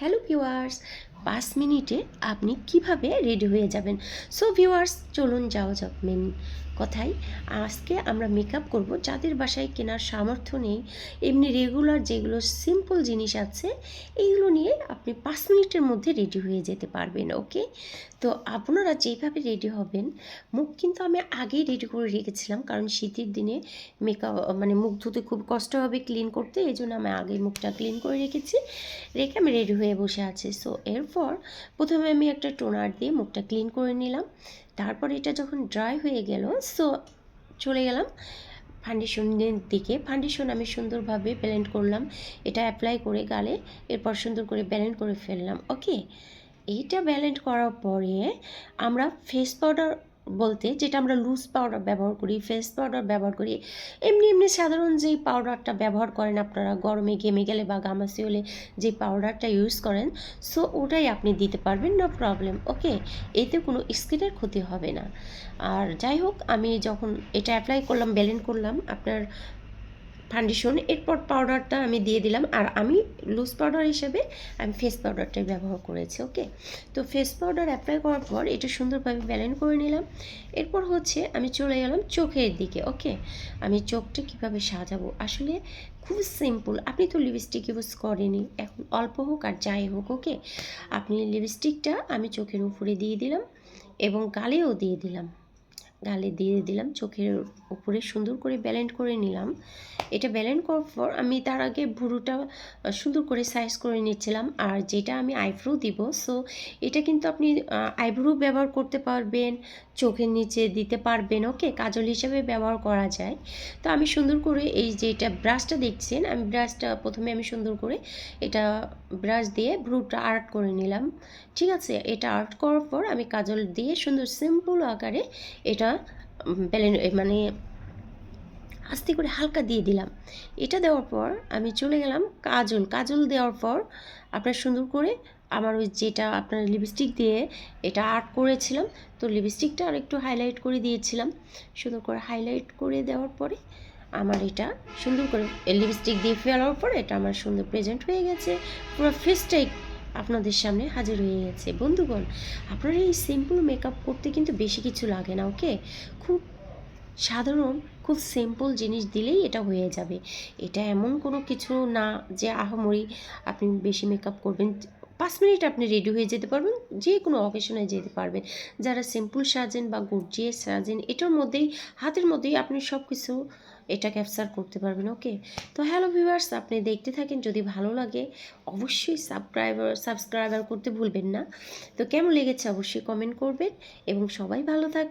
Hello viewers, পাঁচ মিনিটে আপনি কীভাবে রেডি হয়ে যাবেন? সো ভিউয়ার্স, চলুন যাওয়া যাক মেন কথায় আজকে আমরা মেকআপ করব। যাদের বাসায় কেনার সামর্থ্য নেই, এমনি রেগুলার যেগুলো সিম্পল জিনিস আছে, এইগুলো নিয়ে আপনি পাঁচ মিনিটের মধ্যে রেডি হয়ে যেতে পারবেন ওকে তো আপনারা যেভাবে রেডি হবেন, মুখ কিন্তু আমি আগেই রেডি করে রেখেছিলাম, কারণ শীতের দিনে মেকআপ মানে মুখ ধুতে খুব কষ্ট হবে ক্লিন করতে, এই জন্য আমি আগে মুখটা ক্লিন করে রেখেছি। রেখে আমি রেডি হয়ে বসে আছি। সো এরপর প্রথমে আমি একটা টোনার দিয়ে মুখটা ক্লিন করে নিলাম। তারপর এটা যখন ড্রাই হয়ে গেল সো চলে গেলাম ফাউন্ডেশনের দিকে। ফাউন্ডেশন আমি সুন্দরভাবে ব্যালেন্ড করলাম। এটা অ্যাপ্লাই করে গালে, এরপর সুন্দর করে ব্যালেন্ড করে ফেললাম। ওকে এইটা ব্যালেন্ড করার পরে আমরা ফেস পাউডার বলতে যেটা আমরা লুজ পাউডার ব্যবহার করি ফেস পাউডার ব্যবহার করি, এমনি এমনি সাধারণ যেই পাউডারটা ব্যবহার করেন আপনারা, গরমে ঘেমে গেলে বা গামাসি হলে যে পাউডারটা ইউজ করেন সো ওটাই আপনি দিতে পারবেন নো প্রবলেম ওকে এতে কোনো স্কিনের ক্ষতি হবে না। আর যাই হোক, আমি যখন এটা অ্যাপ্লাই করলাম ব্যালেন্ড করলাম, আপনার ফাউন্ডেশন, এরপর পাউডারটা আমি দিয়ে দিলাম। আর আমি লুজ পাউডার হিসেবে আমি ফেস পাউডারটাই ব্যবহার করেছি, ওকে? তো ফেস পাউডার অ্যাপ্লাই করার পর এটা সুন্দরভাবে ব্যালেন্ড করে নিলাম। এরপর হচ্ছে আমি চলে গেলাম চোখের দিকে, ওকে? আমি চোখটা কীভাবে সাজাবো? আসলে খুব সিম্পল, আপনি তো লিপস্টিক ইউজ করেনি এখন অল্প হোক আর যাই হোক, ওকে? আপনি লিপস্টিকটা আমি চোখের উপরে দিয়ে দিলাম এবং গালেও দিয়ে দিলাম। গালে দিয়ে দিলাম, চোখের উপরে সুন্দর করে ব্যালেন্ড করে নিলাম। এটা ব্যালেন্ড করার পর আমি তার আগে ভুরুটা সুন্দর করে সাইজ করে নিচ্ছিলাম। আর যেটা আমি আইব্রো দিব সো এটা কিন্তু আপনি আইব্রো ব্যবহার করতে পারবেন, চোখের নিচে দিতে পারবেন ওকে কাজল হিসেবে ব্যবহার করা যায়। তো আমি সুন্দর করে এই যে এটা ব্রাশটা দেখছেন, আমি ব্রাশটা প্রথমে আমি সুন্দর করে এটা ব্রাশ দিয়ে ভ্রুটা আর্ট করে নিলাম। ঠিক আছে? এটা আর্ট করার পর আমি কাজল দিয়ে সুন্দর সিম্পল আকারে এটা ব্যালেন মানে আস্তে করে হালকা দিয়ে দিলাম। এটা দেওয়ার পর আমি চলে গেলাম কাজল। কাজল দেওয়ার পর আপনার সুন্দর করে আমার ওই যেটা আপনার লিপস্টিক দিয়ে এটা আর্ট করেছিলাম, তো লিপস্টিকটা আর একটু হাইলাইট করে দিয়েছিলাম। সুন্দর করে হাইলাইট করে দেওয়ার পরে আমার এটা সুন্দর করে লিপস্টিক দিয়ে ফেলার পরে এটা আমার সুন্দর প্রেজেন্ট হয়ে গেছে। পুরো ফেসটাই আপনাদের সামনে হাজির হয়ে গেছে। বন্ধুগণ, আপনারা এই সিম্পল মেকআপ করতে কিন্তু বেশি কিছু লাগে না ওকে খুব সাধারণ, খুব সিম্পল জিনিস দিলেই এটা হয়ে যাবে। এটা এমন কোনো কিছু না যে আহামরি আপনি বেশি মেকআপ করবেন পাঁচ মিনিট আপনি রেডি হয়ে যেতে পারবেন, যে কোনো অকেশনে যেতে পারবেন। যারা সিম্পল সাজেন বা গর্জিয়াস সাজেন, এটার মধ্যেই, হাতের মধ্যেই আপনি সব কিছু এটা ক্যাপচার করতে পারবেন ওকে তো হ্যালো ভিউয়ার্স আপনি দেখতে থাকেন, যদি ভালো লাগে, অবশ্যই সাবস্ক্রাইবার সাবস্ক্রাইবার করতে ভুলবেন না। তো কেমন লেগেছে অবশ্যই কমেন্ট করবেন, এবং সবাই ভালো থাক